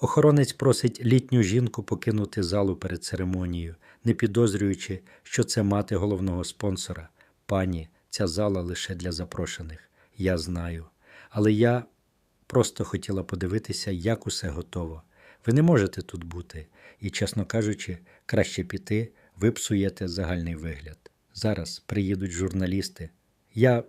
Охоронець просить літню жінку покинути залу перед церемонією, не підозрюючи, що це мати головного спонсора. Пані, ця зала лише для запрошених. Я знаю. Але я просто хотіла подивитися, як усе готово. Ви не можете тут бути, і, чесно кажучи, краще піти, ви псуєте загальний вигляд. Зараз приїдуть журналісти. Я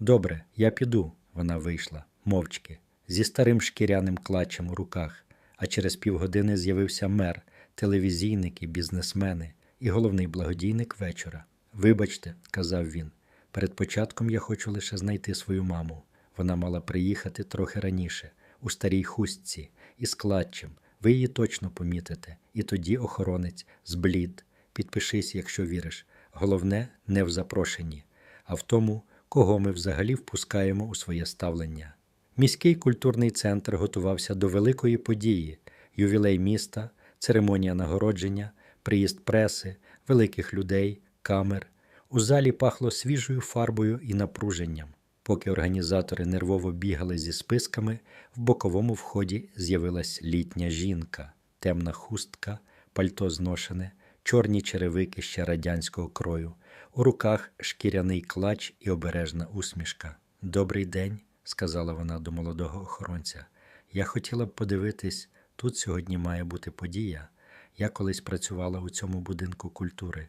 добре, я піду. Вона вийшла мовчки, зі старим шкіряним клатчем у руках. А через півгодини з'явився мер, телевізійники, бізнесмени і головний благодійник вечора. Вибачте, сказав він. Перед початком я хочу лише знайти свою маму. Вона мала приїхати трохи раніше, у старій хустці, із клатчем. Ви її точно помітите. І тоді охоронець зблід. Підпишись, якщо віриш. Головне, не в запрошенні, а в тому, кого ми взагалі впускаємо у своє ставлення. Міський культурний центр готувався до великої події: ювілей міста, церемонія нагородження, приїзд преси, великих людей, камер. У залі пахло свіжою фарбою і напруженням. Поки організатори нервово бігали зі списками, в боковому вході з'явилась літня жінка, темна хустка, пальто зношене, чорні черевики ще радянського крою, у руках шкіряний клач і обережна усмішка. Добрий день, сказала вона до молодого охоронця. Я хотіла б подивитись, тут сьогодні має бути подія. Я колись працювала у цьому будинку культури.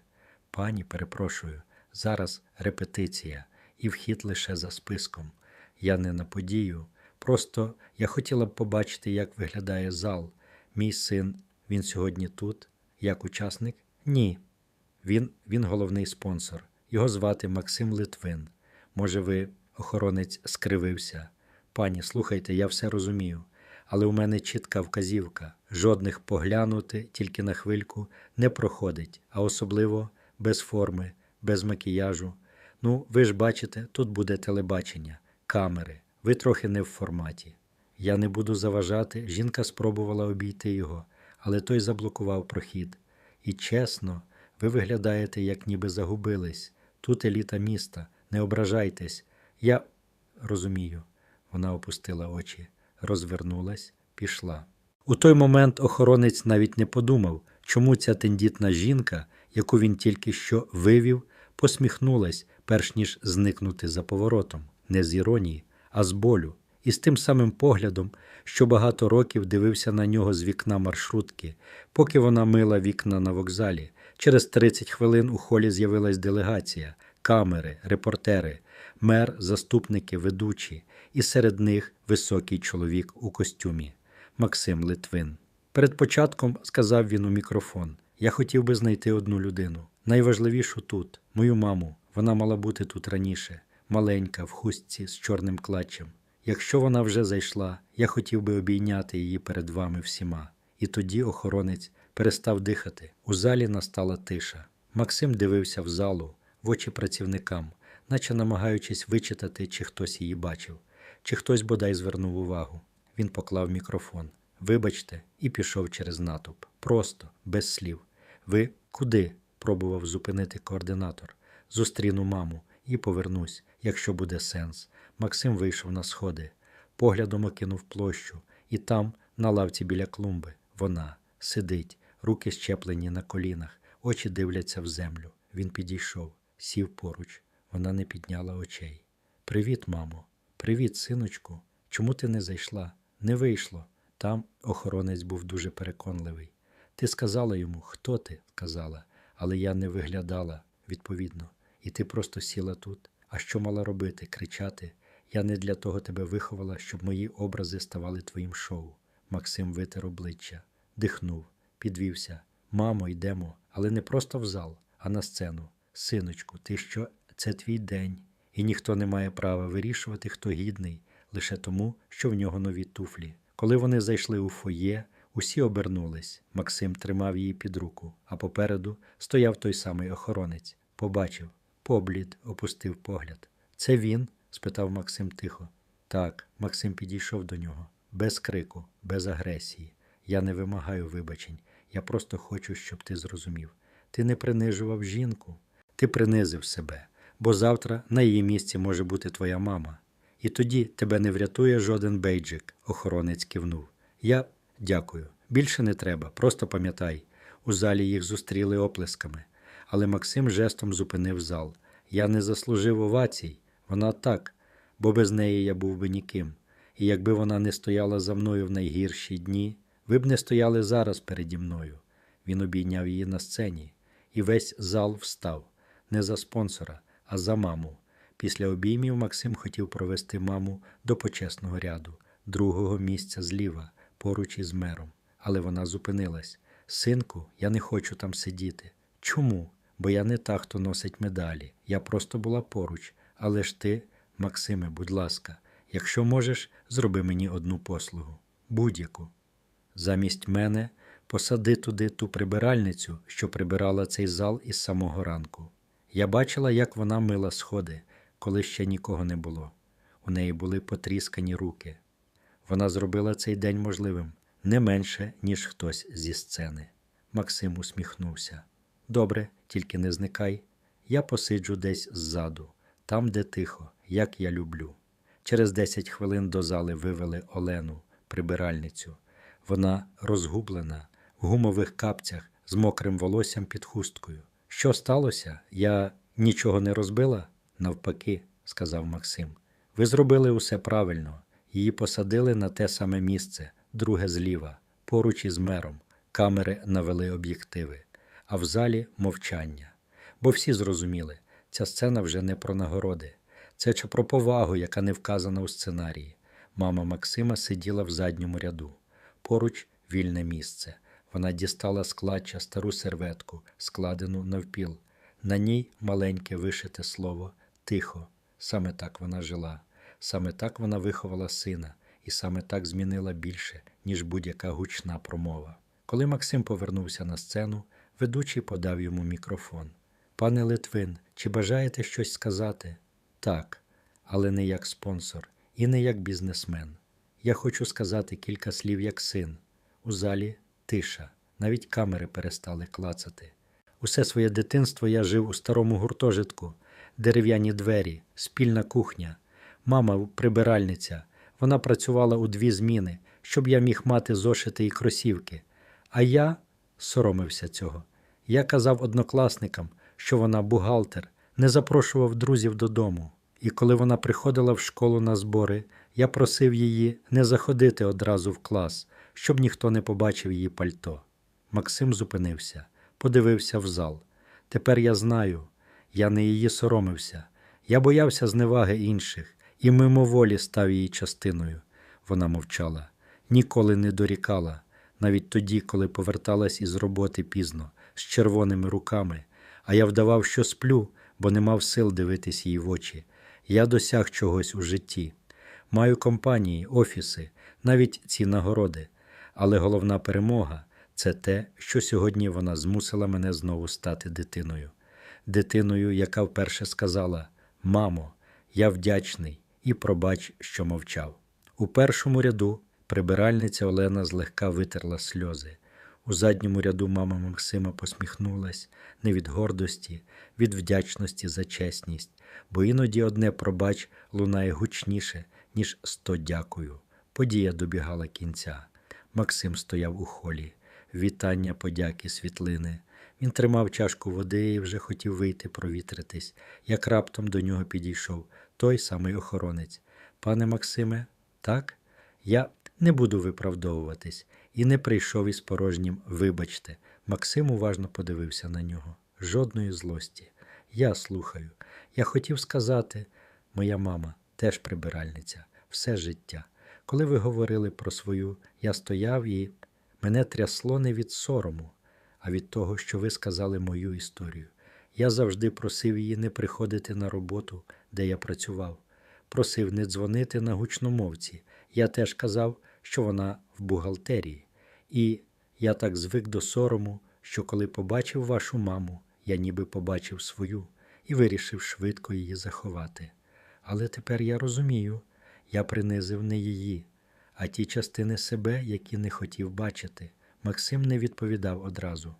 Пані, перепрошую, зараз репетиція і вхід лише за списком. Я не на подію. Просто я хотіла б побачити, як виглядає зал. Мій син, він сьогодні тут, як учасник? Ні. Він, він головний спонсор. Його звати Максим Литвин. Може, ви, охоронець, скривився. Пані, слухайте, я все розумію. Але у мене чітка вказівка: жодних поглянути тільки на хвильку не проходить, а особливо без форми, без макіяжу. Ну, ви ж бачите, тут буде телебачення, камери. Ви трохи не в форматі. Я не буду заважати. Жінка спробувала обійти його, але той заблокував прохід. І чесно, ви виглядаєте, як ніби загубились. Тут еліта міста. Не ображайтесь. Я розумію. Вона опустила очі, розвернулась, пішла. У той момент охоронець навіть не подумав, чому ця тендітна жінка, яку він тільки що вивів, посміхнулась, перш ніж зникнути за поворотом, не з іронії, а з болю, і з тим самим поглядом, що багато років дивився на нього з вікна маршрутки, поки вона мила вікна на вокзалі. Через 30 хвилин у холі з'явилась делегація, камери, репортери, мер, заступники, ведучі, і серед них високий чоловік у костюмі Максим Литвин. Перед початком сказав він у мікрофон: Я хотів би знайти одну людину. Найважливішу тут, мою маму. Вона мала бути тут раніше, маленька, в хустці з чорним клатчем. Якщо вона вже зайшла, я хотів би обійняти її перед вами всіма. І тоді охоронець перестав дихати. У залі настала тиша. Максим дивився в залу, в очі працівникам, наче намагаючись вичитати, чи хтось її бачив, чи хтось бодай звернув увагу. Він поклав мікрофон. Вибачте, і пішов через натовп. Просто, без слів. Ви куди? пробував зупинити координатор. Зустріну маму і повернусь, якщо буде сенс. Максим вийшов на сходи, поглядом окинув площу, і там, на лавці біля клумби, вона сидить, руки щеплені на колінах, очі дивляться в землю. Він підійшов, сів поруч. Вона не підняла очей. Привіт, мамо. Привіт, синочку. Чому ти не зайшла? Не вийшло. Там охоронець був дуже переконливий. Ти сказала йому, хто ти? сказала, але я не виглядала, відповідно. І ти просто сіла тут. А що мала робити? Кричати? Я не для того тебе виховала, щоб мої образи ставали твоїм шоу. Максим витер обличчя, дихнув, підвівся. Мамо, йдемо, але не просто в зал, а на сцену. Синочку, ти що? Це твій день, і ніхто не має права вирішувати, хто гідний, лише тому, що в нього нові туфлі. Коли вони зайшли у фоє, усі обернулись. Максим тримав її під руку, а попереду стояв той самий охоронець. Побачив, поблід, опустив погляд. Це він? спитав Максим тихо. Так, Максим підійшов до нього, без крику, без агресії. Я не вимагаю вибачень. Я просто хочу, щоб ти зрозумів. Ти не принижував жінку, ти принизив себе, бо завтра на її місці може бути твоя мама. І тоді тебе не врятує жоден бейджик, охоронець кивнув. Я Дякую. Більше не треба, просто пам'ятай. У залі їх зустріли оплесками. Але Максим жестом зупинив зал. Я не заслужив овацій. Вона так, бо без неї я був би ніким. І якби вона не стояла за мною в найгірші дні, ви б не стояли зараз переді мною. Він обійняв її на сцені, і весь зал встав не за спонсора, а за маму. Після обіймів Максим хотів провести маму до почесного ряду, другого місця зліва, поруч із мером. Але вона зупинилась. Синку, я не хочу там сидіти. Чому? Бо я не та, хто носить медалі. Я просто була поруч. Але ж ти, Максиме, будь ласка, якщо можеш, зроби мені одну послугу, будь-яку. Замість мене посади туди ту прибиральницю, що прибирала цей зал із самого ранку. Я бачила, як вона мила сходи, коли ще нікого не було. У неї були потріскані руки. Вона зробила цей день можливим не менше, ніж хтось зі сцени. Максим усміхнувся. Добре, тільки не зникай. Я посиджу десь ззаду, там, де тихо, як я люблю. Через десять хвилин до зали вивели Олену, прибиральницю. Вона розгублена, в гумових капцях, з мокрим волоссям під хусткою. Що сталося? Я нічого не розбила? Навпаки, сказав Максим. Ви зробили усе правильно. Її посадили на те саме місце, друге зліва, поруч із мером. Камери навели об'єктиви, а в залі мовчання. Бо всі зрозуміли, ця сцена вже не про нагороди, це чи про повагу, яка не вказана у сценарії. Мама Максима сиділа в задньому ряду. Поруч вільне місце. Вона дістала з клатча стару серветку, складену навпіл. На ній маленьке вишите слово тихо. Саме так вона жила, саме так вона виховала сина, і саме так змінила більше, ніж будь-яка гучна промова. Коли Максим повернувся на сцену, ведучий подав йому мікрофон. Пане Литвин, чи бажаєте щось сказати? Так, але не як спонсор і не як бізнесмен. Я хочу сказати кілька слів як син. У залі тиша, навіть камери перестали клацати. Усе своє дитинство я жив у старому гуртожитку, дерев'яні двері, спільна кухня, мама прибиральниця. Вона працювала у дві зміни, щоб я міг мати зошити і кросівки. А я соромився цього. Я казав однокласникам, що вона бухгалтер, не запрошував друзів додому. І коли вона приходила в школу на збори, я просив її не заходити одразу в клас, щоб ніхто не побачив її пальто. Максим зупинився, подивився в зал. Тепер я знаю, я не її соромився. Я боявся зневаги інших і мимоволі став її частиною. Вона мовчала, ніколи не дорікала, навіть тоді, коли поверталась із роботи пізно, з червоними руками, а я вдавав, що сплю, бо не мав сил дивитись їй в очі. Я досяг чогось у житті. Маю компанії, офіси, навіть ці нагороди. Але головна перемога це те, що сьогодні вона змусила мене знову стати дитиною. Дитиною, яка вперше сказала: Мамо, я вдячний і пробач, що мовчав. У першому ряду прибиральниця Олена злегка витерла сльози. У задньому ряду мама Максима посміхнулась не від гордості, від вдячності за чесність, бо іноді одне пробач лунає гучніше, ніж сто дякую. Подія добігала кінця. Максим стояв у холі, вітання, подяки, світлини. Він тримав чашку води і вже хотів вийти провітритись, як раптом до нього підійшов той самий охоронець. Пане Максиме, так? Я не буду виправдовуватись і не прийшов із порожнім вибачте. Максим уважно подивився на нього. Жодної злості. Я слухаю. Я хотів сказати, моя мама теж прибиральниця, все життя. Коли ви говорили про свою, я стояв і мене трясло не від сорому, а від того, що ви сказали мою історію. Я завжди просив її не приходити на роботу, де я працював. Просив не дзвонити на гучномовці. Я теж казав, що вона в бухгалтерії. І я так звик до сорому, що коли побачив вашу маму, я ніби побачив свою і вирішив швидко її заховати. Але тепер я розумію, я принизив не її, а ті частини себе, які не хотів бачити. Максим не відповідав одразу.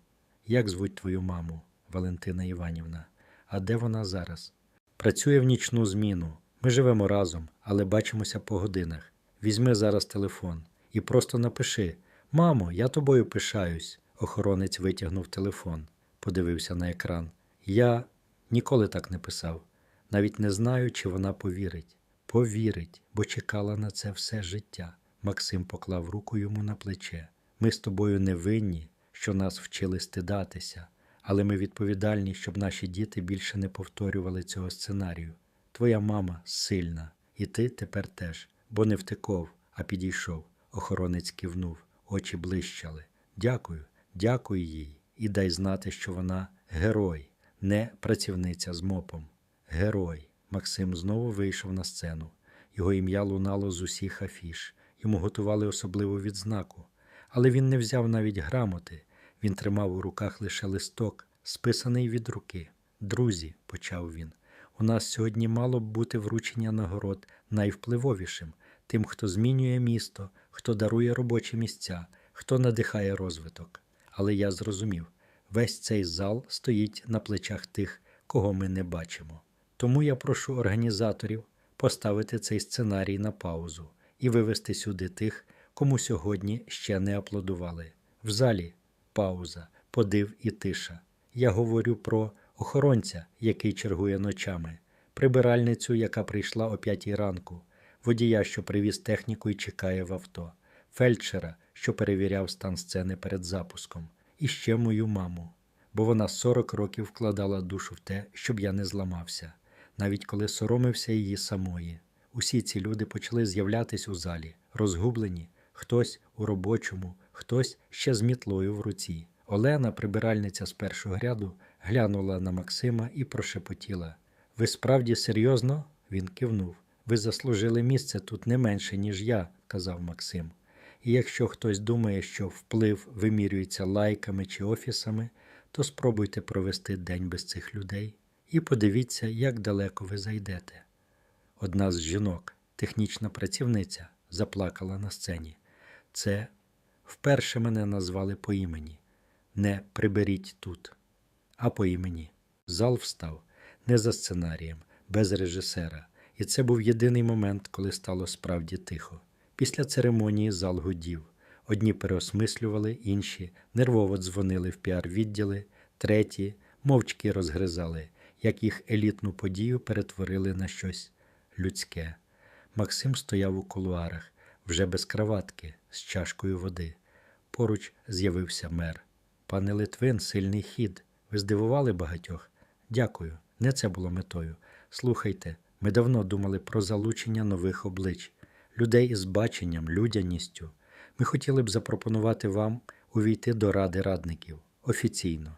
Як звуть твою маму, Валентина Іванівна? А де вона зараз? Працює в нічну зміну. Ми живемо разом, але бачимося по годинах. Візьми зараз телефон і просто напиши Мамо, я тобою пишаюсь. Охоронець витягнув телефон, подивився на екран. Я ніколи так не писав. Навіть не знаю, чи вона повірить. Повірить, бо чекала на це все життя. Максим поклав руку йому на плече. Ми з тобою не винні, що нас вчили стидатися, але ми відповідальні, щоб наші діти більше не повторювали цього сценарію. Твоя мама сильна, і ти тепер теж, бо не втеков, а підійшов. Охоронець кивнув, очі блищали. Дякую, дякую їй, і дай знати, що вона герой, не працівниця з мопом. Герой. Максим знову вийшов на сцену. Його ім'я лунало з усіх афіш. Йому готували особливу відзнаку. Але він не взяв навіть грамоти. Він тримав у руках лише листок, списаний від руки. Друзі, почав він, у нас сьогодні мало б бути вручення нагород найвпливовішим тим, хто змінює місто, хто дарує робочі місця, хто надихає розвиток. Але я зрозумів, весь цей зал стоїть на плечах тих, кого ми не бачимо. Тому я прошу організаторів поставити цей сценарій на паузу і вивести сюди тих, кому сьогодні ще не аплодували. В залі пауза, подив і тиша. Я говорю про охоронця, який чергує ночами, прибиральницю, яка прийшла о п'ятій ранку, водія, що привіз техніку і чекає в авто, фельдшера, що перевіряв стан сцени перед запуском, і ще мою маму, бо вона 40 років вкладала душу в те, щоб я не зламався, навіть коли соромився її самої. Усі ці люди почали з'являтись у залі, розгублені, хтось у робочому, хтось ще з мітлою в руці. Олена, прибиральниця з першого ряду, глянула на Максима і прошепотіла. Ви справді серйозно? Він кивнув. Ви заслужили місце тут не менше, ніж я, казав Максим. І якщо хтось думає, що вплив вимірюється лайками чи офісами, то спробуйте провести день без цих людей і подивіться, як далеко ви зайдете. Одна з жінок, технічна працівниця, заплакала на сцені. Це вперше мене назвали по імені. Не приберіть тут, а по імені. Зал встав не за сценарієм, без режисера. І це був єдиний момент, коли стало справді тихо. Після церемонії зал гудів. Одні переосмислювали, інші нервово дзвонили в піар-відділи, треті мовчки розгризали, як їх елітну подію перетворили на щось людське. Максим стояв у кулуарах, вже без краватки, з чашкою води. Поруч з'явився мер. Пане Литвин, сильний хід. Ви здивували багатьох? Дякую. Не це було метою. Слухайте, ми давно думали про залучення нових облич, людей із баченням, людяністю. Ми хотіли б запропонувати вам увійти до Ради радників офіційно.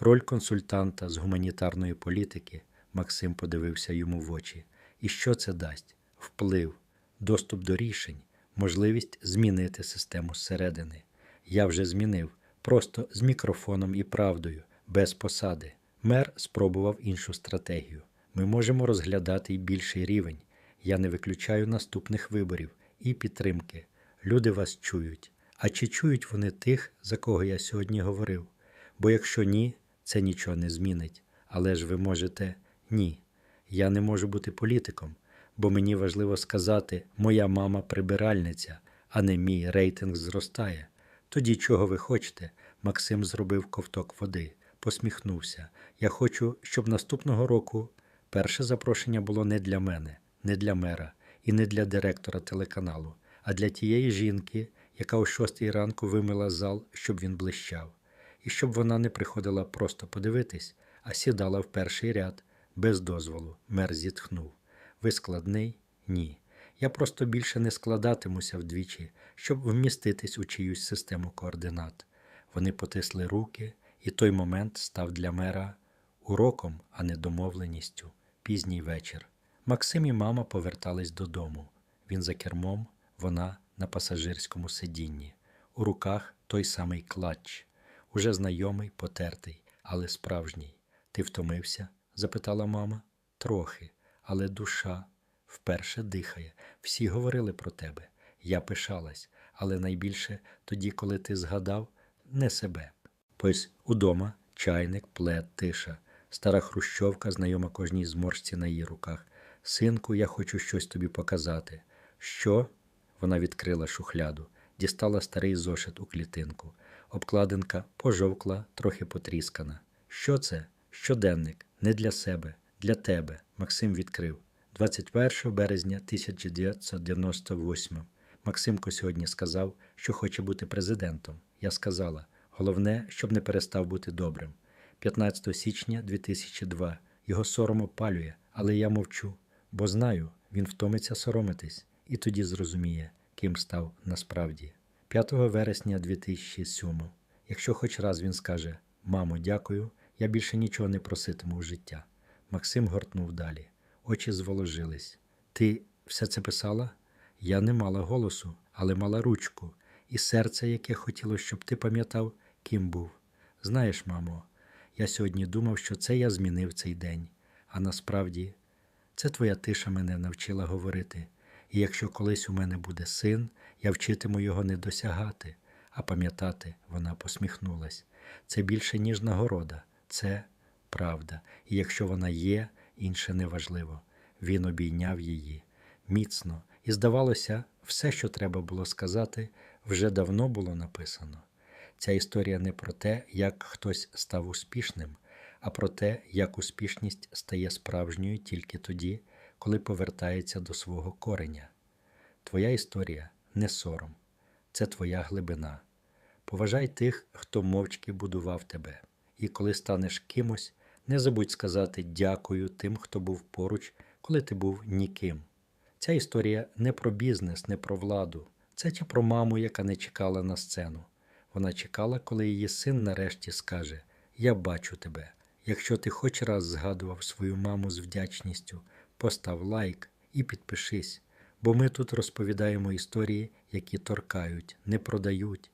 Роль консультанта з гуманітарної політики Максим подивився йому в очі. І що це дасть? Вплив, доступ до рішень, можливість змінити систему зсередини. Я вже змінив, просто з мікрофоном і правдою, без посади. Мер спробував іншу стратегію. Ми можемо розглядати й більший рівень. Я не виключаю наступних виборів і підтримки. Люди вас чують. А чи чують вони тих, за кого я сьогодні говорив? Бо якщо ні, це нічого не змінить. Але ж ви можете ні. Я не можу бути політиком, бо мені важливо сказати, моя мама прибиральниця, а не мій рейтинг зростає. Тоді чого ви хочете? Максим зробив ковток води, посміхнувся. Я хочу, щоб наступного року перше запрошення було не для мене, не для мера і не для директора телеканалу, а для тієї жінки, яка о шостій ранку вимила зал, щоб він блищав, і щоб вона не приходила просто подивитись, а сідала в перший ряд без дозволу. Мер зітхнув. Ви складний? Ні. Я просто більше не складатимуся вдвічі, щоб вміститись у чиюсь систему координат. Вони потисли руки, і той момент став для мера уроком, а не домовленістю. Пізній вечір. Максим і мама повертались додому. Він за кермом, вона на пасажирському сидінні. У руках той самий клатч, уже знайомий, потертий, але справжній. Ти втомився? запитала мама. Трохи, але душа вперше дихає. Всі говорили про тебе. Я пишалась, але найбільше тоді, коли ти згадав не себе. Ось удома чайник, плед, тиша, стара хрущовка, знайома кожній зморшці на її руках. Синку, я хочу щось тобі показати. Що? Вона відкрила шухляду. дістала старий зошит у клітинку. Обкладинка пожовкла, трохи потріскана. Що це? Щоденник, не для себе, для тебе. Максим відкрив. 21 березня 1998. Максимко сьогодні сказав, що хоче бути президентом. Я сказала: головне, щоб не перестав бути добрим. 15 січня 2002. Його сором опалює, але я мовчу, бо знаю, він втомиться соромитись і тоді зрозуміє, ким став насправді. 5 вересня 2007. Якщо хоч раз він скаже: Мамо, дякую, я більше нічого не проситиму в життя. Максим гортнув далі. Очі зволожились. Ти все це писала? Я не мала голосу, але мала ручку, і серце, яке хотіло, щоб ти пам'ятав, ким був. Знаєш, мамо, я сьогодні думав, що це я змінив цей день, а насправді це твоя тиша мене навчила говорити. І якщо колись у мене буде син, я вчитиму його не досягати, а пам'ятати, вона посміхнулась. Це більше, ніж нагорода, це правда. І якщо вона є, інше неважливо. Він обійняв її міцно, і, здавалося, все, що треба було сказати, вже давно було написано. Ця історія не про те, як хтось став успішним, а про те, як успішність стає справжньою тільки тоді, коли повертається до свого кореня. Твоя історія не сором, це твоя глибина. Поважай тих, хто мовчки будував тебе, і коли станеш кимось, не забудь сказати дякую тим, хто був поруч, коли ти був ніким. Ця історія не про бізнес, не про владу. Це чи про маму, яка не чекала на сцену. Вона чекала, коли її син нарешті скаже: Я бачу тебе. Якщо ти хоч раз згадував свою маму з вдячністю, постав лайк і підпишись, бо ми тут розповідаємо історії, які торкають, не продають